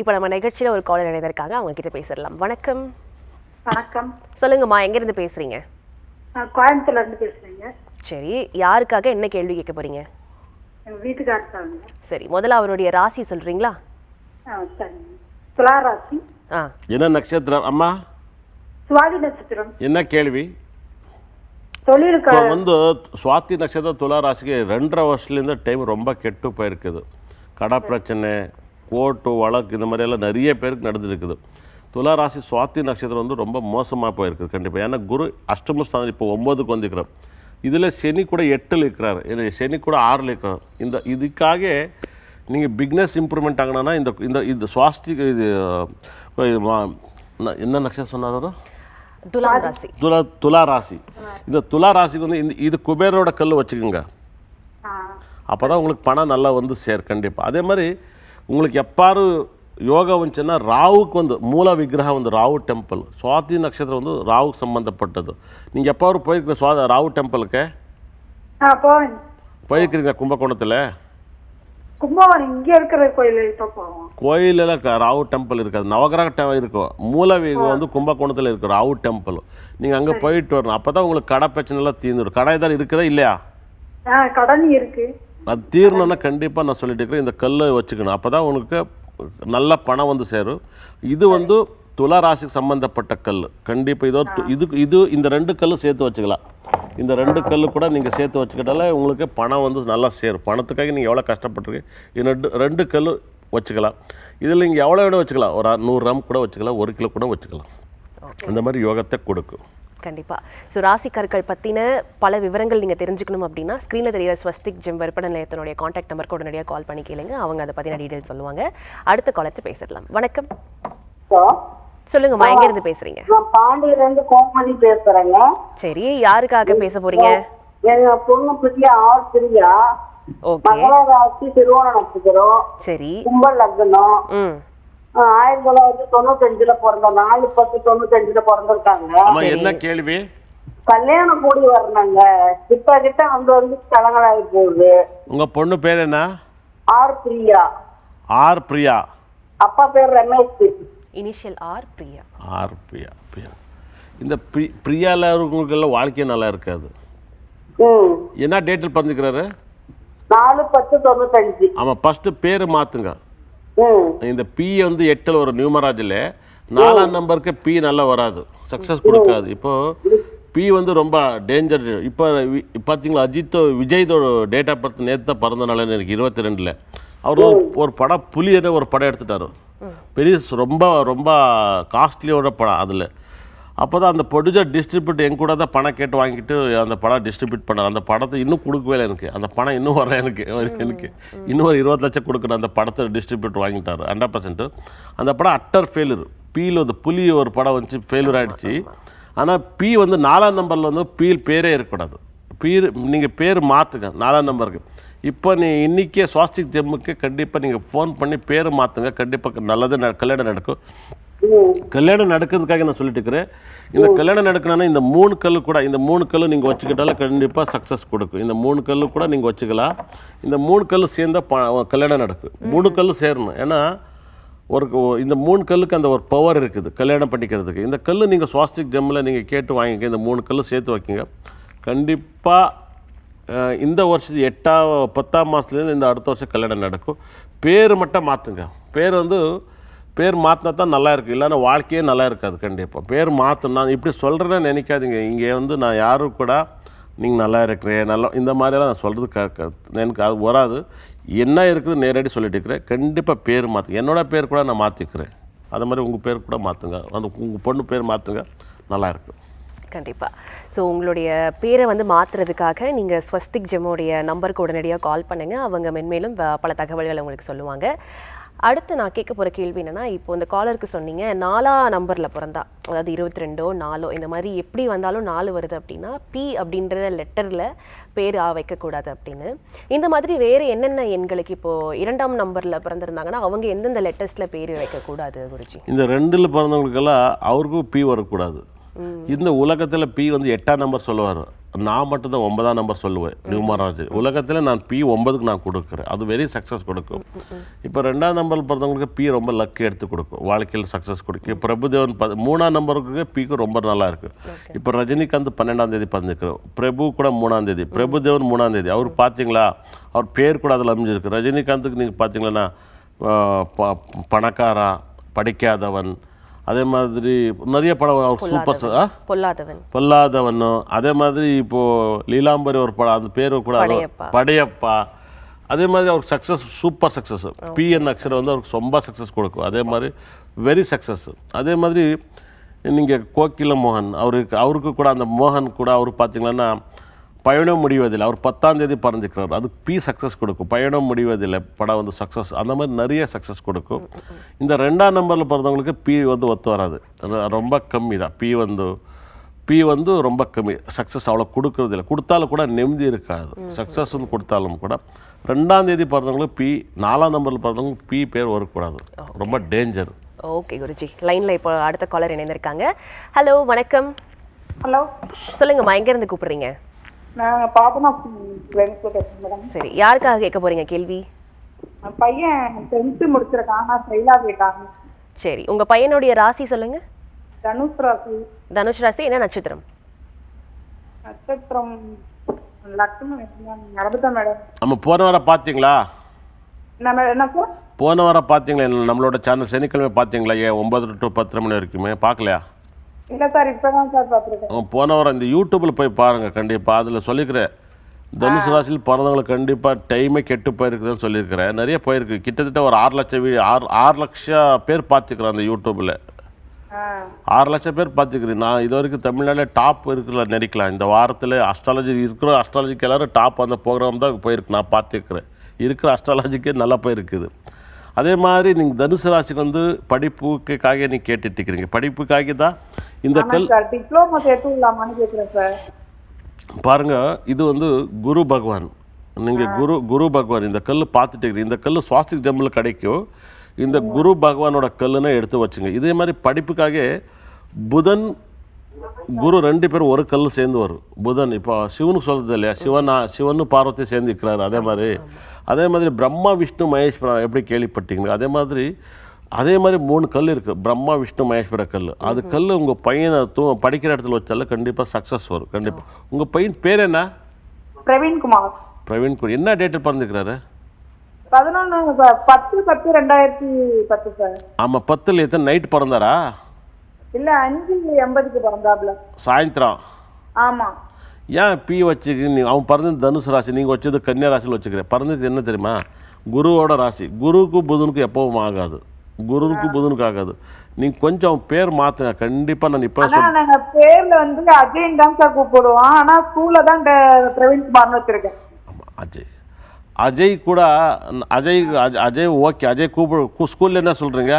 இப்போ நம்ம நிகழ்ச்சியில் ஒரு காலர் இணைந்திருக்காங்க. அவங்க கிட்ட பேசிடலாம். வணக்கம். வணக்கம். சொல்லுங்கம்மா எங்கேருந்து பேசுறீங்க? நான் கோயம்புத்தூர்ல இருந்து பேசுறேங்க. சரி யாருக்காக என்ன கேள்வி கேட்க போறீங்க? எங்க வீட்டுக்காரத்தாங்க சரி முதல்ல அவருடைய ராசி சொல்றீங்களா? துளாராசி ஆ. என்ன நட்சத்திரம்? அம்மா? சுவாதி நட்சத்திரம். என்ன கேள்வி? இப்போ வந்து சுவாதி நட்சத்திரம் துலா ராசிக்கு ரெண்டரை வருஷத்துலேருந்து டைம் ரொம்ப கெட்டு போயிருக்குது. கடை பிரச்சனை கோர்ட்டு வழக்கு இந்த மாதிரி எல்லாம் நிறைய பேருக்கு நடந்துருக்குது. துலா ராசி சுவாதி நட்சத்திரம் வந்து ரொம்ப மோசமாக போயிருக்குது கண்டிப்பாக ஏன்னா குரு அஷ்டமஸ்தானம் இப்போ ஒம்போதுக்கு வந்துக்கிறார் இதில் சனி கூட எட்டில் இருக்கிறார். இது சனி கூட ஆறில் இருக்கிறார். இந்த இதுக்காக நீங்கள் பிக்னஸ் இம்ப்ரூவ்மெண்ட் ஆகணும்னா இந்த இந்த இந்த சுவாஸ்திக்கு இது என்ன நட்சத்திரம் சொன்னார் ராசி. துலா துலா ராசி. இந்த துலா ராசிக்கு வந்து இந்த இது குபேரோட கல் வச்சுக்கோங்க. அப்போ தான் உங்களுக்கு பணம் நல்லா வந்து சேர் கண்டிப்பாக அதே மாதிரி உங்களுக்கு எப்பாரு யோகா வந்துச்சுன்னா ராவுக்கு வந்து மூல விக்கிரகம் வந்து ராவு டெம்பிள் சுவாதி நட்சத்திரம் வந்து ராவுக்கு சம்மந்தப்பட்டது நீங்கள் எப்பாரு போயிருக்கிற சுவா ராவு டெம்பிளுக்கு போயிருக்கிறீங்க கும்பகோணத்தில்? கும்பகோணம் இங்க இருக்கிற கோயில் கோயிலில் ராவு டெம்பிள் இருக்காது. நவகிரக டெ இருக்கும். மூல விக்கிரகம் வந்து கும்பகோணத்தில் இருக்கும் ராவு டெம்பிள் நீங்கள் அங்கே போயிட்டு வரணும். அப்போ தான் உங்களுக்கு கடை பிரச்சனை எல்லாம் தீர்ந்துடும் கடை தான் இருக்குதா இல்லையா? கடன் இருக்கு. அது தீரணும்னா கண்டிப்பாக நான் சொல்லிட்டு இருக்கிறேன். இந்த கல்லை வச்சுக்கணும். அப்போ தான் உனக்கு நல்ல பணம் வந்து சேரும். இது வந்து துலா ராசிக்கு சம்மந்தப்பட்ட கல். கண்டிப்பாக இதோ து- இது இது இந்த ரெண்டு கல்லும் சேர்த்து வச்சுக்கலாம். இந்த ரெண்டு கல்லு கூட நீங்கள் சேர்த்து வச்சுக்கிட்டாலே உங்களுக்கு பணம் வந்து நல்லா சேரும். பணத்துக்காக நீங்கள் எவ்வளோ கஷ்டப்பட்டிருக்கீங்க? இது ரெண்டு ரெண்டு கல் வச்சுக்கலாம். இதில் நீங்கள் எவ்வளோ விட வச்சுக்கலாம். ஒரு நூறு கிராம் கூட வச்சுக்கலாம். ஒரு கிலோ கூட வச்சுக்கலாம். அந்த மாதிரி யோகத்தை கொடுக்கும். கண்டிப்பா. ஸோ ராசிக்கற்கள் பத்தின பல விவரங்கள் நீங்க தெரிஞ்சுக்கணும் அப்படின்னா ஸ்க்ரீனில் தெரியுற ஸ்வஸ்திக் ஜிம் விற்பனை நிலையத்தினுடைய காண்டாக்ட் நம்பருக்கு உடனடியாக கால் பண்ணி கேளுங்க. அவங்க அதை பத்தின டீடைல் சொல்லுவாங்க. அடுத்த காலத்து பேசிடலாம். வணக்கம். ஹலோ. சொல்லுங்கம்மா எங்க இருந்து பேசுறீங்க? பாண்டியில இருந்து கோமதி பேசுறேங்க. சரி யாருக்காக பேச போறீங்க? எங்க பொண்ணு பிரியா ஆர் பிரியா. ஓகே. மகர ராசி திருவோண நட்சத்திரம். சரி. கும்ப லக்னம் ஆயிரத்தி தொள்ளாயிரத்தி தொண்ணூத்தஞ்சுல பிறந்த நாலு பத்து தொண்ணூத்தஞ்சுல பிறந்திருக்காங்க. அம்மா என்ன கேள்வி? கல்யாணம் கூடி வரணுங்க. கிட்ட கிட்ட வந்து வந்து தலங்களாகி போகுது. உங்கள் பொண்ணு பேர் என்ன? ஆர் பிரியா. ஆர் பிரியா. அப்பா பேர் Ramesh initial R Priya. R Priya Priya. இந்த பிரி பிரியாவில் இருக்கவங்களுக்கெல்லாம் வாழ்க்கையே நல்லா இருக்காது. ம். என்ன டேட்டில் பிறந்துக்கிறாரு? நாலு பத்து தொண்ணூத்தஞ்சு. ஆமாம் ஃபஸ்ட்டு பேர் மாற்றுங்க இந்த பி வந்து எட்டில் ஒரு நியூமராஜில். நாலாம் நம்பருக்கு பி நல்லா வராது. சக்ஸஸ் கொடுக்காது. இப்போ பி வந்து ரொம்ப டேஞ்சர் இப்போ பார்த்தீங்களா அஜித் விஜய்தோட டேட் ஆஃப் பர்த் நேற்று தான் பிறந்த நாள் எனக்கு இருபத்தி ரெண்டில் அவர் ஒரு- படம் புலி ஏதோ ஒரு படம் எடுத்துட்டாரு. பெரிய ரொம்ப ரொம்ப காஸ்ட்லியோட படம் அதில். அப்போ தான் அந்த ப்ரொடியூசர் டிஸ்ட்ரிபியூட் என் கூட தான் பணம் கேட்டு வாங்கிட்டு அந்த படம் டிஸ்ட்ரிபியூட் பண்ணார். அந்த படத்தை இன்னும் கொடுக்கவே இல்லை எனக்கு. அந்த பணம் இன்னும் வர எனக்கு. எனக்கு இன்னும் ஒரு இருபது லட்சம் கொடுக்குற அந்த படத்தை டிஸ்ட்ரிபியூட் வாங்கிட்டார். ஹண்ட்ரட் பர்சன்ட் அந்த படம் அட்டர் ஃபெயிலர் பீல் வந்து புலி ஒரு படம் வந்துச்சு ஃபெயிலர் ஆயிடுச்சு. ஆனால் பி வந்து நாலாம் நம்பரில் வந்து பீல் பேரே இருக்கக்கூடாது. பீர் நீங்கள் பேர் மாற்றுங்க நாலாம் நம்பருக்கு இப்போ நீ இன்றைக்கே சுவாஸ்டிக் ஜெம்முக்கு கண்டிப்பாக நீங்கள் ஃபோன் பண்ணி பேர் மாற்றுங்க கண்டிப்பாக நல்லது கல்யாணம் நடக்கும். கல்யாணம் நடக்கிறதுக்காக நான் சொல்லிட்டு இருக்கிறேன். இந்த கல்யாணம் நடக்கணும்னா இந்த மூணு கல் கூட இந்த மூணு கல் நீங்கள் வச்சுக்கிட்டாலே கண்டிப்பாக சக்ஸஸ் கொடுக்கும். இந்த மூணு கல் கூட நீங்கள் வச்சுக்கலாம். இந்த மூணு கல் சேர்ந்தா ப கல்யாணம் நடக்கும். மூணு கல் சேரணும். ஏன்னா ஒரு இந்த மூணு கல்லுக்கு அந்த ஒரு பவர் இருக்குது கல்யாணம் பண்ணிக்கிறதுக்கு. இந்த கல் நீங்கள் சுவாஸ்திக் ஜம்மில் நீங்கள் கேட்டு வாங்கிக்க இந்த மூணு கல் சேர்த்து வைக்கிங்க. கண்டிப்பாக இந்த வருஷத்து எட்டாம் பத்தாம் மாதத்துலேருந்து இந்த அடுத்த வருஷம் கல்யாணம் நடக்கும். பேர் மட்டும் மாற்றுங்க பேர் வந்து பேர் மாற்றினா தான் நல்லா இருக்குது இல்லைன்னா வாழ்க்கையே நல்லா இருக்காது கண்டிப்பாக பேர் மாற்றணும் நான் இப்படி சொல்கிறேன்னு நினைக்காதீங்க. இங்கே வந்து நான் யாரும் கூட நீங்கள் நல்லா இருக்கிறேன் நல்லா இந்த மாதிரியெல்லாம் நான் சொல்கிறது க எனக்கு அது வராது. என்ன இருக்குது நேரடி சொல்லிட்டு இருக்கிறேன். கண்டிப்பாக பேர் மாற்று என்னோட பேர் கூட நான் மாற்றிக்கிறேன் அது மாதிரி உங்கள் பேர் கூட மாற்றுங்க அந்த உங்கள் பொண்ணு பேர் மாற்றுங்க நல்லா இருக்கும். கண்டிப்பாக ஸோ உங்களுடைய பேரை வந்து மாற்றுறதுக்காக நீங்கள் ஸ்வஸ்திக் ஜெம்மோடைய நம்பருக்கு உடனடியாக கால் பண்ணுங்கள் அவங்க மென்மேலும் பல தகவல்களை உங்களுக்கு சொல்லுவாங்க. அடுத்து நான் கேட்க போகிற கேள்வி என்னென்னா இப்போ இந்த காலருக்கு சொன்னீங்க நாலா நம்பரில் பிறந்தா அதாவது இருபத்தி ரெண்டோ நாலோ இந்த மாதிரி எப்படி வந்தாலும் நாலு வருது அப்படின்னா பி அப்படின்ற லெட்டரில் பேர் ஆ வைக்கக்கூடாது அப்படின்னு. இந்த மாதிரி வேறு என்னென்ன எண்களுக்கு இப்போது இரண்டாம் நம்பரில் பிறந்திருந்தாங்கன்னா அவங்க எந்தெந்த லெட்டர்ஸில் பேர் வைக்கக்கூடாது குருஜி? இந்த ரெண்டில் பிறந்தவங்களுக்கெல்லாம் அவருக்கும் பி வரக்கூடாது. இந்த உலகத்துல பி வந்து எட்டாம் நம்பர் சொல்லுவார். நான் மட்டும்தான் ஒன்பதாம் நம்பர் சொல்லுவேன் நியூமராஜ். உலகத்துல நான் பி ஒன்பதுக்கு நான் கொடுக்குறேன். அது வெரி சக்ஸஸ் கொடுக்கும். இப்போ ரெண்டாம் நம்பர் பிறந்தவங்களுக்கு பி ரொம்ப லக் எடுத்து கொடுக்கும். வாழ்க்கையில் சக்ஸஸ் கொடுக்கும். பிரபுதேவன் ப மூணாம் நம்பருக்கு பிக்கு ரொம்ப நல்லா இருக்கு. இப்போ ரஜினிகாந்த் பன்னெண்டாம் தேதி பிறந்திருக்கிறோம் பிரபு கூட மூணாம் தேதி. பிரபுதேவன் மூணாம் தேதி. அவர் பார்த்தீங்களா அவர் பேர் கூட அதில் அமைஞ்சிருக்கு. ரஜினிகாந்துக்கு நீங்கள் பார்த்தீங்கன்னா ஆஹ் ப- பணக்காரா படிக்காதவன் அதே மாதிரி நிறைய படம் அவர் சூப்பர் பொல்லாதவன். பொல்லாதவனும் அதே மாதிரி இப்போ லீலாம்பரி ஒரு படம் அந்த பேர் கூட படையப்பா. அதே மாதிரி அவருக்கு சக்ஸஸ் சூப்பர் சக்ஸஸ் பிஎன் அக்ஷரம் வந்து அவருக்கு ரொம்ப சக்ஸஸ் கொடுக்கும். அதே மாதிரி வெரி சக்ஸஸ் அதே மாதிரி நீங்கள் கோகில மோகன் அவருக்கு அவருக்கு கூட அந்த மோகன் கூட அவர் பார்த்தீங்கன்னா பயணம் முடிவதில்லை. அவர் பத்தாம் தேதி பறந்துக்கிறார். அது பி சக்ஸஸ் கொடுக்கும். பயணம் முடிவதில்லை. படம் வந்து சக்ஸஸ் அந்த மாதிரி நிறைய சக்ஸஸ் கொடுக்கும். இந்த ரெண்டாம் நம்பரில் பிறந்தவங்களுக்கு பி வந்து ஒத்து வராது. அது ரொம்ப கம்மி தான். பி வந்து பி வந்து ரொம்ப கம்மி. சக்ஸஸ் அவ்வளோ கொடுக்கறது இல்லை. கொடுத்தாலும் கூட நிம்மதி இருக்காது. சக்ஸஸ்ன்னு கொடுத்தாலும் கூட ரெண்டாம் தேதி பிறந்தவங்களுக்கு பி நாலாம் நம்பரில் பிறந்தவங்களுக்கு பி பேர் வரக்கூடாது. ரொம்ப டேஞ்சர் ஓகே குருஜி. லைன்ல இப்போ அடுத்த காலர் இணைந்திருக்காங்க. ஹலோ வணக்கம். ஹலோ சொல்லுங்கம்மா எங்க இருந்து கூப்பிடுறீங்க? நான் பாபனா மேடம் சரி யாருக்காக கேட்க போறீங்க கேள்வி? என் பையன் டென்த்து முடிச்சிருக்கான் ஆனால் ஃபெயிலாக போயிட்டாங்க சரி உங்க பையனுடைய ராசி சொல்லுங்க. தனுஷ் ராசி. தனுஷ் ராசி என்ன நட்சத்திரம்? நட்சத்திரம் லக்ஷ்மி நடந்துட்டேன் மேடம் நம்ம போன வாரம் பார்த்தீங்களா நம்ம என்ன போன வாரம் பார்த்தீங்களா நம்மளோட சேனல் சனிக்கிழமை பார்த்தீங்களா ஏன் ஒன்பது டு பத்தரை மணி வரைக்குமே பார்க்கலையா இல்லை சார் இப்போ தான் சார் பார்த்துருக்கேன் அவன் போன வாரம் இந்த யூடியூப்பில் போய் பாருங்கள் கண்டிப்பாக அதில் சொல்லிக்கிறேன். தனுசு ராசியில் பிறந்தவங்களுக்கு கண்டிப்பாக டைமே கெட்டு போயிருக்குதுன்னு சொல்லியிருக்கிறேன். நிறைய போயிருக்கு. கிட்டத்தட்ட ஒரு ஆறு லட்சம் ஆறு ஆறு லட்சம் பேர் பார்த்துக்கிறேன் அந்த யூடியூப்பில் ஆறு லட்சம் பேர் பார்த்துக்கிறேன். நான் இது வரைக்கும் தமிழ்நாட்டில் டாப் இருக்குல்ல நினைக்கலாம். இந்த வாரத்தில் அஸ்ட்ராலஜி இருக்கிற அஸ்ட்ராலஜிக்கு எல்லாரும் டாப் அந்த ப்ரோக்ராம் தான் போயிருக்கு. நான் பார்த்துக்கிறேன். இருக்கிற அஸ்ட்ராலஜிக்கே நல்லா போயிருக்குது. அதே மாதிரி நீங்கள் தனுசு ராசிக்கு வந்து படிப்புக்காக நீ கேட்டுட்டு இருக்கிறீங்க படிப்புக்காக தான் இந்த கல் டிப்ளமோ சேர்த்து விடலாமான்னு கேட்குறேன் சார். பாருங்க இது வந்து குரு பகவான். நீங்க குரு குரு பகவான் இந்த கல் பார்த்துட்டு இருக்கிறீங்க. இந்த கல் சுவாஸ்திக் ஜம்பில் கிடைக்கும். இந்த குரு பகவானோட கல்லுன்னு எடுத்து வச்சுங்க. இதே மாதிரி படிப்புக்காக புதன் குரு ரெண்டு பேரும் ஒரு கல் சேர்ந்து வரும். புதன் இப்போ சிவனுக்கு சொல்றது இல்லையா? சிவனா சிவனு பார்வதி சேர்ந்து இருக்கிறாரு. அதே மாதிரி. அதே மாதிரி பிரம்மா விஷ்ணு மகேஸ்வரன் எப்படி கேள்விப்பட்டீங்க அதே மாதிரி அதே மாதிரி மூணு கல் இருக்கு. பிரம்மா விஷ்ணு மகேஸ்வர கல் அது கல் உங்க பையனை தூ படிக்கிற இடத்துல வச்சால கண்டிப்பா சக்சஸ் வரும். கண்டிப்பா. உங்க பையன் பேர் என்ன? பிரவீன்குமார் பிரவீன் குமார். என்ன டேட்டில் பிறந்திருக்கிறாரு? பதினொன்று பத்து பத்து ரெண்டாயிரத்தி பத்து சார். ஆமா பத்தில் எத்தனை நைட் பிறந்தாரா? இல்லை அஞ்சு எண்பதுக்கு பிறந்தாப்புல சாயந்தரம். ஆமாம் ஏன் பி வச்சுக்கு நீ அவன் பிறந்தது தனுசு ராசி நீங்கள் வச்சது கன்னியா ராசியில் வச்சுக்கிற. பிறந்தது என்ன தெரியுமா? குருவோட ராசி. குருவுக்கு புதனுக்கு எப்பவும் ஆகாது. குருவுக்கு புதனுக்கு ஆகாது. நீங்கள் கொஞ்சம் பேர் மாற்றுங்க கண்டிப்பாக நான் இப்போ நாங்க பேர்ல வந்து அஜயன் தான் சார் கூப்பிடுவோம். ஆனா ஸ்கூல்ல தான் ட- பிரவீன்குமார்னு வச்சிருக்கேன். அஜய். அஜய் கூட அஜய் அஜய் அஜய் ஓகே. அஜய் கூப்பிடு ஸ்கூலில் என்ன சொல்கிறீங்க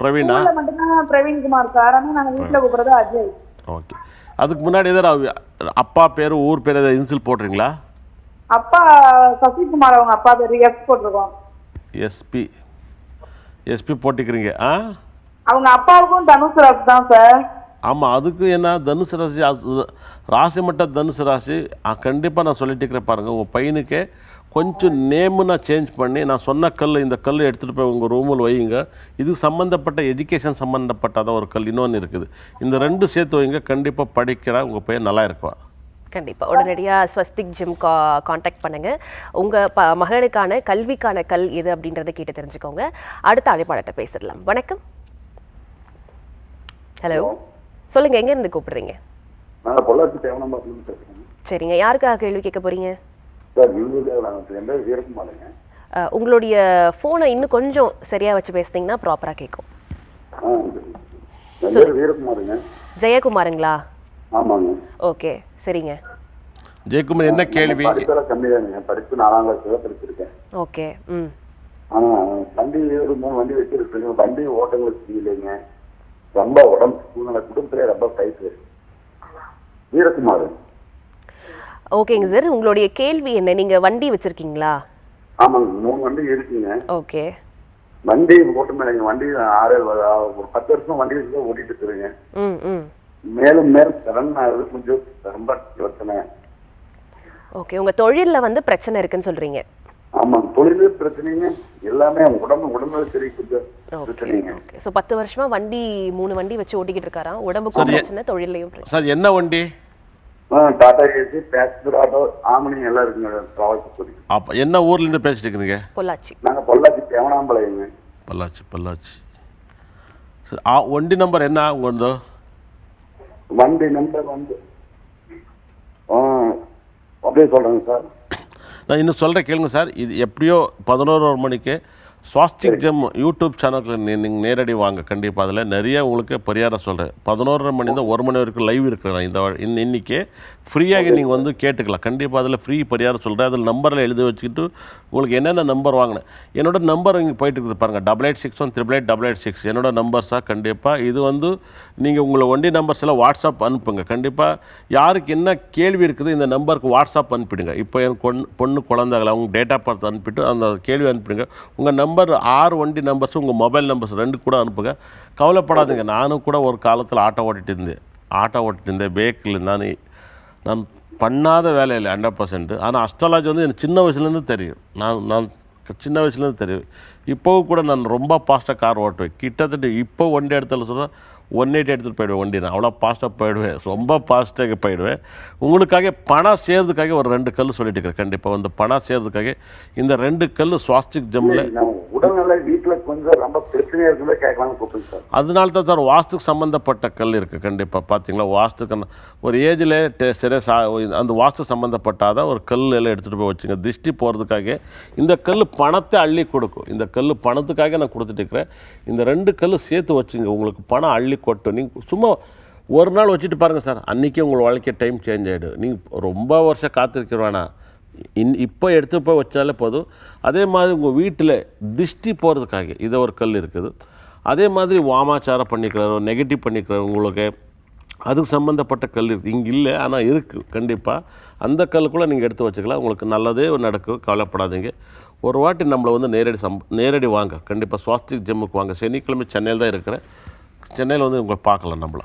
பிரவீனா? மட்டும்தான் பிரவீன்குமார் சார். ஆனா நாங்க வீட்டுல கூப்பிடுறது அஜய். ஓகே. அதுக்கு முன்னாடி எதாவது அப்பா பேர் ஊர் பேர் எதாவது இன்சில் போடுறீங்களா அப்பா சசிகுமார் அவங்க அப்பா பேர் எஸ் போட்டிருக்கோம். எஸ்பி எஸ்பி போட்டுக்கிறீங்க ஆ? அவங்க அப்பாவுக்கும் தனுஷ் ராஜ் தான் சார். ஆமாம் அதுக்கு என்ன தனுசு ராசி ராசி மட்டும் தனுசு ராசி. கண்டிப்பாக நான் சொல்லிட்டு இருக்கிறேன் பாருங்கள் உங்கள் பையனுக்கே கொஞ்சம் நேமு நான் சேஞ்ச் பண்ணி நான் சொன்ன கல் இந்த கல் எடுத்துகிட்டு போய் உங்கள் ரூமில் வைங்க இது சம்மந்தப்பட்ட எஜுகேஷன் சம்மந்தப்பட்டதான் ஒரு கல். இன்னொன்று இருக்குது. இந்த ரெண்டு சேர்த்து வைங்க கண்டிப்பாக படிக்கிற உங்கள் பையன் நல்லா இருக்குவா கண்டிப்பா. உடனடியா ஸ்வஸ்திக் ஜிம் கா காண்டாக்ட் பண்ணுங்க. உங்க ப மகளுக்கான கல்விக்கான கல் எது அப்படின்றத கேட்டு தெரிஞ்சுக்கோங்க. அடுத்த அழைப்பாளர்கிட்ட பேசிடலாம். வணக்கம். ஹலோ சொல்லுங்க எங்க இருந்து கூப்பிடுறீங்க? சரிங்க. யாருக்காக கேள்வி கேட்க போறீங்க? சார் என் வீரகுமாருங்க உங்களுடைய ஃபோனை இன்னும் கொஞ்சம் சரியா வச்சு பேசுனீங்கன்னா ப்ராப்பரா கேட்கும். வீரகுமாருங்க ஜெயக்குமாருங்களா? ஆமாங்க. ஓகே சரிங்க. ஜெயக்குமார் என்ன கேள்வி? படிப்பெல்லாம் கம்மி தானுங்க படிப்பு நாலாம் கிளாஸ் தான் படிச்சிருக்கேன். ஓகே ம். ஆனால் வண்டி ஒரு மூணு வண்டி வச்சிருக்கேங்க வண்டி ஓட்டங்களுக்கு தெரியலைங்க ரொம்ப உடம்பு சூழ்நிலை குடும்பத்திலே ரொம்ப டைட்டு வீரகுமார். ஓகேங்க சார் உங்களுடைய கேள்வி என்ன? நீங்க வண்டி வச்சிருக்கீங்களா? ஆமாங்க மூணு வண்டி இருக்குங்க. ஓகே வண்டி ஓட்டுமே வண்டி ஆறு ஒரு பத்து வருஷம் வண்டி வச்சு ஓட்டிட்டு ம் ம். மேலும் மேலும் கடன் ஆகுது கொஞ்சம். ரொம்ப பிரச்சனை. ஓகே உங்க தொழில்ல வந்து பிரச்சனை இருக்குன்னு சொல்றீங்க. ஆமா தொழில் பிரச்சனைங்க. எல்லாமே உடம்பு உடம்பு சரி கொஞ்சம் பிரச்சனைங்க. ஓகே ஸோ பத்து வருஷமா வண்டி மூணு வண்டி வச்சு ஓட்டிக்கிட்டு இருக்காராம். உடம்புக்கும். பிரச்சனை தொழிலையும் பிரச்சனை. சார் என்ன வண்டி? டாடா ஏசி பேசஞ்சர் ஆட்டோ ஆமணி எல்லாம் இருக்குங்க டிராவல்ஸ் சொல்லி அப்போ என்ன ஊர்லேருந்து பேசிட்டு இருக்கிறீங்க பொள்ளாச்சி. நாங்க பொள்ளாச்சி தேவனாம்பாளையங்க பொள்ளாச்சி பொள்ளாச்சி. சரி ஆ வண்டி நம்பர் என்ன உங்களது வண்டி நம்பர் வந்து ஆ, அப்படியே சொல்றேங்க சார். நான் இன்னும் சொல்கிறேன் கேளுங்க சார். இது எப்படியோ பதினோரு மணிக்கு ஸ்வாஸ்டிக் ஜெம் யூடியூப் சேனலுக்கு நீங்கள் நேரடி வாங்க. கண்டிப்பாக அதில் நிறைய உங்களுக்கு பரிகாரம் சொல்கிறேன் பதினோரு மணி தான் ஒரு மணி வரைக்கும் லைவ் இருக்கிறேன் இந்த இன்ன- இன்னைக்கு ஃப்ரீயாக நீங்கள் வந்து கேட்டுக்கலாம். கண்டிப்பாக அதில் ஃப்ரீ பரிகாரம் சொல்கிறேன் அதில் நம்பரில் எழுதி வச்சுக்கிட்டு உங்களுக்கு என்னென்ன நம்பர் வாங்கினேன். என்னோட நம்பர் இங்கே போயிட்டு இருக்குது பாருங்கள் double eight six one triple eight double eight six என்னோட நம்பர்ஸாக கண்டிப்பாக இது வந்து நீங்கள் உங்களை வண்டி நம்பர்ஸ் எல்லாம் வாட்ஸ்அப் அனுப்புங்க. கண்டிப்பாக யாருக்கு என்ன கேள்வி இருக்குது இந்த நம்பருக்கு வாட்ஸ்அப் அனுப்பிடுங்க. இப்போ என் பொண்ணு பொண்ணு குழந்தைகளை அவங்க டேட்டா பார்த்து அனுப்பிட்டு அந்த கேள்வி அனுப்பிடுங்க. உங்கள் நம்பர் நம்பர் ஆறு வண்டி நம்பர்ஸ் உங்கள் மொபைல் நம்பர்ஸ் ரெண்டு கூட அனுப்புங்க. கவலைப்படாதீங்க. நானும் கூட ஒரு காலத்தில் ஆட்டோ ஓட்டிட்டு இருந்தேன் ஆட்டோ ஓட்டிட்டு இருந்தேன் பேக்கில் நான் நான் பண்ணாத வேலையில் ஹண்ட்ரட் பர்சன்ட் ஆனால் அஸ்ட்ராலஜி வந்து எனக்கு சின்ன வயசுலேருந்து தெரியும். நான் நான் சின்ன வயசுலேருந்து தெரியும். இப்போவும் கூட நான் ரொம்ப ஃபாஸ்ட்டாக கார் ஓட்டுவேன். கிட்டத்தட்ட இப்போ வண்டி இடத்துல சொல்கிறேன் ஒன் எயிட்டி எடுத்துகிட்டு போயிடுவேன் வண்டி நான். அவ்வளோ ஃபாஸ்ட்டாக போயிடுவேன். ரொம்ப ஃபாஸ்ட்டாக போயிடுவேன். உங்களுக்காக பணம் சேர்றதுக்காக ஒரு ரெண்டு கல் சொல்லிட்டு இருக்கிறேன். கண்டிப்பாக வந்து பணம் சேர்றதுக்காக இந்த ரெண்டு கல் சுவாஸ்டிக் ஜம்மில் உடல்நிலை வீட்டுல கொஞ்சம் ரொம்ப பிரச்சனையா இருக்குதா கேட்கலாம்னு கூப்பிடுங்க சார். அதனால தான் சார் வாஸ்துக்கு சம்மந்தப்பட்ட கல் இருக்குது கண்டிப்பாக பார்த்தீங்களா வாஸ்துக்கு ஒரு ஏஜில் சரியா சா அந்த வாஸ்து சம்மந்தப்பட்டாதான் ஒரு கல் எல்லாம் எடுத்துகிட்டு போய் வச்சுங்க. திருஷ்டி போகிறதுக்காக இந்த கல் பணத்தை அள்ளி கொடுக்கும். இந்த கல் பணத்துக்காக நான் கொடுத்துட்டு இருக்கிறேன். இந்த ரெண்டு கல் சேர்த்து வச்சுங்க. உங்களுக்கு பணம் அள்ளி கொட்டும். நீங்கள் சும்மா ஒரு நாள் வச்சுட்டு பாருங்கள் சார் அன்றைக்கி உங்கள் வாழ்க்கை டைம் சேஞ்ச் ஆகிடும் நீங்கள் ரொம்ப வருஷம் காத்திருக்கிறவானா இன் இப்போ எடுத்து போய் வச்சாலே போதும். அதே மாதிரி உங்கள் வீட்டில் திருஷ்டி போகிறதுக்காக இது ஒரு கல் இருக்குது. அதே மாதிரி வாமாச்சாரம் பண்ணிக்கிறாரோ நெகட்டிவ் பண்ணிக்கிறார் உங்களுக்கு அதுக்கு சம்மந்தப்பட்ட கல் இருக்குது இங்கே இல்லை ஆனால் இருக்குது கண்டிப்பாக அந்த கல்லுக்குள்ளே நீங்கள் எடுத்து வச்சுக்கலாம். உங்களுக்கு நல்லதே நடக்கும் கவலைப்படாதீங்க. ஒரு வாட்டி நம்மளை வந்து நேரடி சம் நேரடி வாங்க கண்டிப்பாக சுவாஸ்திக் ஜிம்முக்கு வாங்க. சனிக்கிழமை சென்னையில் தான் இருக்கிறேன். சென்னையில் வந்து உங்களை பார்க்கலாம் நம்மள.